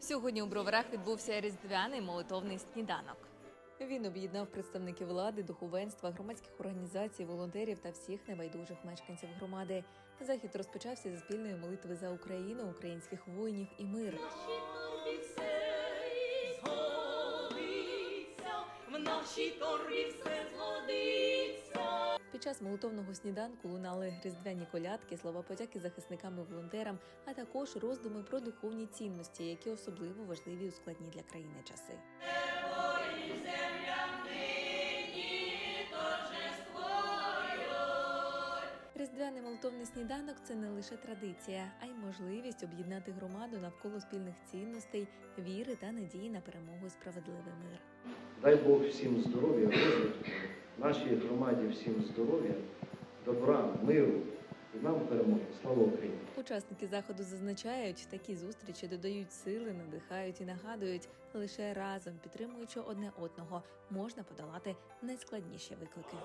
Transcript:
Сьогодні у броварах відбувся різдвяний молитовний сніданок. Він об'єднав представників влади, духовенства, громадських організацій, волонтерів та всіх небайдужих мешканців громади. Захід розпочався зі спільної молитви за Україну, українських воїнів і мир. в нашій торбі все згодиться. Час молитовного сніданку лунали різдвяні колядки, слова подяки захисникам і волонтерам, а також роздуми про духовні цінності, які особливо важливі у складні для країни часи. Різдвяний молитовний сніданок це не лише традиція, а й можливість об'єднати громаду навколо спільних цінностей, віри та надії на перемогу і справедливий мир. Дай Бог всім здоров'я, розвитку, нашій громаді всім здоров'я, добра, миру нам перемоги. Слава Україні! Учасники заходу зазначають, такі зустрічі додають сили, надихають і нагадують, лише разом, підтримуючи одне одного, можна подолати найскладніші виклики.